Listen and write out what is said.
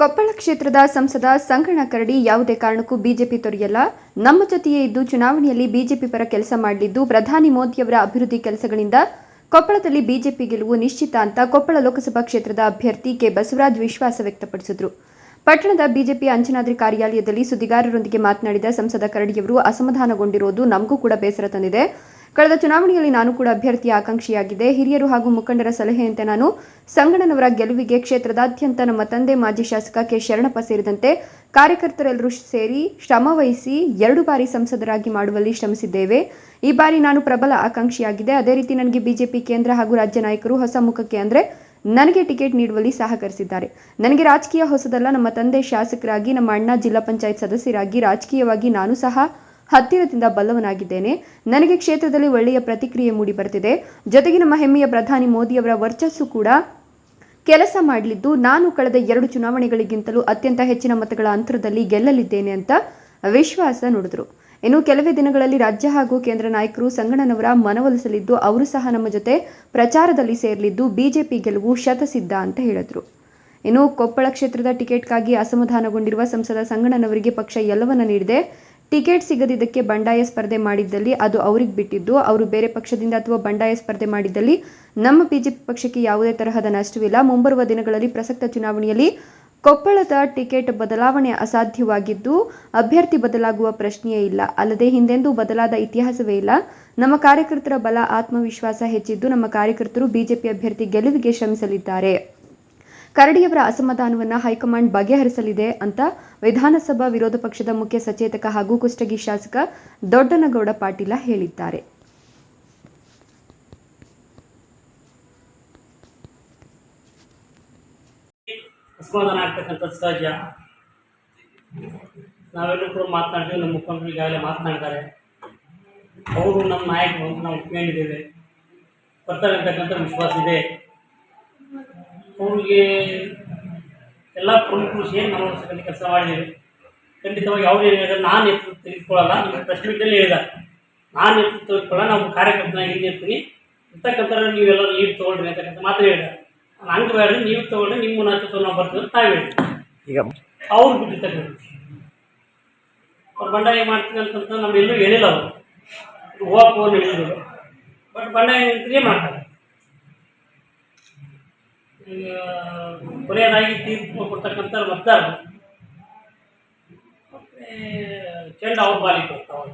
ಕೊಪ್ಪಳ ಕ್ಷೇತ್ರದ ಸಂಸದ ಸಂಗಣ ಕರಡಿ ಯಾವುದೇ ಕಾರಣಕ್ಕೂ ಬಿಜೆಪಿ ತೊರೆಯಲ್ಲ. ನಮ್ಮ ಜೊತೆಯೇ ಇದ್ದು ಚುನಾವಣೆಯಲ್ಲಿ ಬಿಜೆಪಿ ಪರ ಕೆಲಸ ಮಾಡಲಿದ್ದು ಪ್ರಧಾನಿ ಮೋದಿಯವರ ಅಭಿವೃದ್ಧಿ ಕೆಲಸಗಳಿಂದ. ಕೊಪ್ಪಳದಲ್ಲಿ ಬಿಜೆಪಿ ಗೆಲುವು ನಿಶ್ಚಿತ ಅಂತ ಕೊಪ್ಪಳ ಲೋಕಸಭಾ ಕ್ಷೇತ್ರದ ಅಭ್ಯರ್ಥಿ ಕೆ. ಬಸವರಾಜ್ ವಿಶ್ವಾಸ ವ್ಯಕ್ತಪಡಿಸಿದರು. ಪಟ್ಟಣದ ಬಿಜೆಪಿ ಅಂಚನಾದ್ರಿ ಕಾರ್ಯಾಲಯದಲ್ಲಿ ಸುದ್ದಿಗಾರರೊಂದಿಗೆ ಮಾತನಾಡಿದ ಸಂಸದ ಕರಡಿಯವರು ಅಸಮಾಧಾನಗೊಂಡಿರುವುದು ನಮಗೂ ಕೂಡ ಬೇಸರ ತಂದಿದೆ. ಕಳೆದ ಚುನಾವಣೆಯಲ್ಲಿ ನಾನು ಕೂಡ ಅಭ್ಯರ್ಥಿಯ ಆಕಾಂಕ್ಷಿಯಾಗಿದೆ. ಹಿರಿಯರು ಹಾಗೂ ಮುಖಂಡರ ಸಲಹೆಯಂತೆ ನಾನು ಸಂಗಣ್ಣನವರ ಗೆಲುವಿಗೆ ಕ್ಷೇತ್ರದಾದ್ಯಂತ ನಮ್ಮ ತಂದೆ ಮಾಜಿ ಶಾಸಕ ಕೆ. ಶರಣಪ್ಪ ಸೇರಿದಂತೆ ಕಾರ್ಯಕರ್ತರೆಲ್ಲರೂ ಸೇರಿ ಶ್ರಮವಹಿಸಿ ಎರಡು ಬಾರಿ ಸಂಸದರಾಗಿ ಮಾಡುವಲ್ಲಿ ಶ್ರಮಿಸಿದ್ದೇವೆ. ಈ ಬಾರಿ ನಾನು ಪ್ರಬಲ ಆಕಾಂಕ್ಷಿಯಾಗಿದೆ. ಅದೇ ರೀತಿ ನನಗೆ ಬಿಜೆಪಿ ಕೇಂದ್ರ ಹಾಗೂ ರಾಜ್ಯ ನಾಯಕರು ಹೊಸ ಮುಖಕ್ಕೆ ಅಂದರೆ ನನಗೆ ಟಿಕೆಟ್ ನೀಡುವಲ್ಲಿ ಸಹಕರಿಸಿದ್ದಾರೆ. ನನಗೆ ರಾಜಕೀಯ ಹೊಸದಲ್ಲ. ನಮ್ಮ ತಂದೆ ಶಾಸಕರಾಗಿ, ನಮ್ಮ ಅಣ್ಣ ಜಿಲ್ಲಾ ಪಂಚಾಯತ್ ಸದಸ್ಯರಾಗಿ, ರಾಜಕೀಯವಾಗಿ ನಾನು ಸಹ ಹತ್ತಿರದಿಂದ ಬಲ್ಲವನಾಗಿದ್ದೇನೆ. ನನಗೆ ಕ್ಷೇತ್ರದಲ್ಲಿ ಒಳ್ಳೆಯ ಪ್ರತಿಕ್ರಿಯೆ ಮೂಡಿ ಬರ್ತಿದೆ ಜೊತೆಗೆ ನಮ್ಮ ಹೆಮ್ಮೆಯ ಪ್ರಧಾನಿ ಮೋದಿಯವರ ವರ್ಚಸ್ಸು ಕೂಡ ಕೆಲಸ ಮಾಡಲಿದ್ದು, ನಾನು ಕಳೆದ ಎರಡು ಚುನಾವಣೆಗಳಿಗಿಂತಲೂ ಅತ್ಯಂತ ಹೆಚ್ಚಿನ ಮತಗಳ ಅಂತರದಲ್ಲಿ ಗೆಲ್ಲಲಿದ್ದೇನೆ ಅಂತ ವಿಶ್ವಾಸ ನುಡಿದ್ರು. ಇನ್ನು ಕೆಲವೇ ದಿನಗಳಲ್ಲಿ ರಾಜ್ಯ ಹಾಗೂ ಕೇಂದ್ರ ನಾಯಕರು ಸಂಗಣ್ಣನವರ ಮನವೊಲಿಸಲಿದ್ದು, ಅವರು ಸಹ ನಮ್ಮ ಜೊತೆ ಪ್ರಚಾರದಲ್ಲಿ ಸೇರಲಿದ್ದು, ಬಿಜೆಪಿ ಗೆಲುವು ಶತಸಿದ್ಧ ಅಂತ ಹೇಳಿದ್ರು. ಇನ್ನು ಕೊಪ್ಪಳ ಕ್ಷೇತ್ರದ ಟಿಕೆಟ್ಗಾಗಿ ಅಸಮಾಧಾನಗೊಂಡಿರುವ ಸಂಸದ ಸಂಗಣ್ಣನವರಿಗೆ ಪಕ್ಷ ಎಲ್ಲವನ್ನ ನೀಡಿದೆ. ಟಿಕೆಟ್ ಸಿಗದಿದ್ದಕ್ಕೆ ಬಂಡಾಯ ಸ್ಪರ್ಧೆ ಮಾಡಿದ್ದಲ್ಲಿ ಅದು ಅವ್ರಿಗೆ ಬಿಟ್ಟಿದ್ದು. ಅವರು ಬೇರೆ ಪಕ್ಷದಿಂದ ಅಥವಾ ಬಂಡಾಯ ಸ್ಪರ್ಧೆ ಮಾಡಿದ್ದಲ್ಲಿ ನಮ್ಮ ಬಿಜೆಪಿ ಪಕ್ಷಕ್ಕೆ ಯಾವುದೇ ತರಹದ ನಷ್ಟವಿಲ್ಲ. ಮುಂಬರುವ ದಿನಗಳಲ್ಲಿ ಪ್ರಸಕ್ತ ಚುನಾವಣೆಯಲ್ಲಿ ಕೊಪ್ಪಳದ ಟಿಕೆಟ್ ಬದಲಾವಣೆ ಅಸಾಧ್ಯವಾಗಿದ್ದು, ಅಭ್ಯರ್ಥಿ ಬದಲಾಗುವ ಪ್ರಶ್ನೆಯೇ ಇಲ್ಲ. ಅಲ್ಲದೆ ಹಿಂದೆಂದೂ ಬದಲಾದ ಇತಿಹಾಸವೇ ಇಲ್ಲ. ನಮ್ಮ ಕಾರ್ಯಕರ್ತರ ಬಲ ಆತ್ಮವಿಶ್ವಾಸ ಹೆಚ್ಚಿದ್ದು, ನಮ್ಮ ಕಾರ್ಯಕರ್ತರು ಬಿಜೆಪಿ ಅಭ್ಯರ್ಥಿ ಗೆಲುವಿಗೆ ಶ್ರಮಿಸಲಿದ್ದಾರೆ. ಕರಡಿಯವರ ಅಸಮಾಧಾನವನ್ನು ಹೈಕಮಾಂಡ್ ಬಗೆಹರಿಸಲಿದೆ ಅಂತ ವಿಧಾನಸಭಾ ವಿರೋಧ ಪಕ್ಷದ ಮುಖ್ಯ ಸಚೇತಕ ಹಾಗೂ ಕುಷ್ಟಗಿ ಶಾಸಕ ದೊಡ್ಡನಗೌಡ ಪಾಟೀಲ ಹೇಳಿದ್ದಾರೆ. ಅಸಮಾಧಾನ ಆಗ್ತಕ್ಕಂಥ ಸಹಜ. ನಾವೆಲ್ಲರೂ ಕೂಡ ಮಾತನಾಡ್ತೀವಿ ನಮ್ಮ ಮುಖಂಡರು ಈಗಾಗಲೇ ಮಾತನಾಡಿದ್ದಾರೆ. ಅವರು ನಮ್ಮ ನಾಯಕರು ನಾವು ಒಪ್ಕೊಂಡಿದ್ದೇವೆ ಬರ್ತಾರೆ ಅಂತಕ್ಕಂಥ ವಿಶ್ವಾಸ ಇದೆ. ಅವ್ರಿಗೆ ಎಲ್ಲ ಪ್ರಮುಖರು ಸೇರಿ ನಾವು ಸಕಲ ಕೆಲಸ ಮಾಡಿದ್ದೇವೆ. ಖಂಡಿತವಾಗಿ ಯಾವುದೇ ಹೇಳಿದ್ರೆ ನಾನು ನೇತೃತ್ವ ತೆಗೆದುಕೊಳ್ಳಲ್ಲ. ನಿಮ್ಮ ಪ್ರಶ್ನೆ ಇದ್ದಲ್ಲಿ ಹೇಳಿದ ನಾನು ನೇತೃತ್ವ ತೆಗೆದುಕೊಳ್ಳಲ್ಲ. ನಾವು ಕಾರ್ಯಕರ್ತನಾಗಿ ಇರ್ತೀನಿ ಇರ್ತಕ್ಕಂಥ ನೀವೆಲ್ಲರೂ ಲೀಡ್ ತೊಗೊಳ್ರಿ ಅಂತಕ್ಕಂಥ ಮಾತ್ರ ಹೇಳಿದ ಹಂಗೆ ಬೇಡ್ರಿ ನೀವು ತೊಗೊಂಡ್ರೆ ನಿಮ್ಮ ನೇತೃತ್ವ ನಾವು ಬರ್ತೀವಿ ಅಂತ ನಾವು ಹೇಳಿದ್ವಿ ಈಗ ಅವ್ರು ಬಿಟ್ಟಿರ್ತಕ್ಕಂಥ ಅವ್ರು ಬಂಡಾಯ ಮಾಡ್ತೀನಿ ಅಂತಂತ ನಮ್ಗೆಲ್ಲೂ ಹೇಳಿಲ್ಲ ಅವರು. ಹೋಗಕ್ಕೆ ಹೋಗಿ ಹೇಳಿದ್ರು. ಬಟ್ ಬಂಡಾಯ ನಿಂತೇ ಮಾಡ್ತಾರೆ? ಈಗ ಕೊನೆಯದಾಗಿ ತೀರ್ಪು ಕೊಡ್ತಕ್ಕಂಥ ಮತದಾರರು ಮತ್ತೆ ಚೆಂಡ ಅವ್ರ ಬಾಲಿಗೆ ಬರ್ತಾವೆ